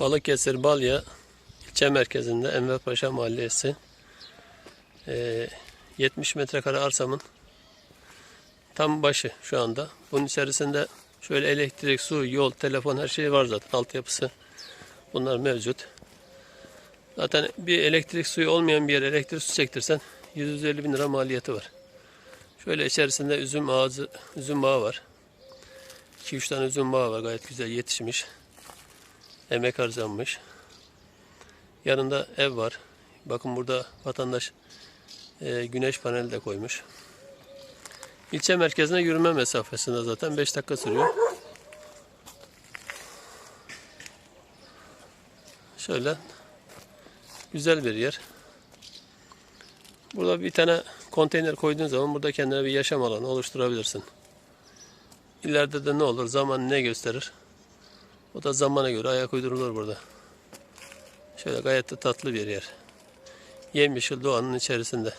Balıkesir Balya ilçe merkezinde Enver Paşa Mahallesi. Ee, 70 metrekare arsamın tam başı şu anda. Bunun içerisinde şöyle elektrik, su, yol, telefon her şey var zaten. Altyapısı bunlar mevcut. Zaten bir elektrik suyu olmayan bir yere elektrik su çektirsen 150 bin lira maliyeti var. Şöyle içerisinde üzüm ağacı, üzüm bağı var. 2-3 tane üzüm bağı var gayet güzel yetişmiş. Emek harcanmış. Yanında ev var. Bakın burada vatandaş e, güneş paneli de koymuş. İlçe merkezine yürüme mesafesinde zaten 5 dakika sürüyor. Şöyle güzel bir yer. Burada bir tane konteyner koyduğun zaman burada kendine bir yaşam alanı oluşturabilirsin. İleride de ne olur, zaman ne gösterir? O da zamana göre ayak uydurulur burada. Şöyle gayet de tatlı bir yer. Yemyeşil doğanın içerisinde.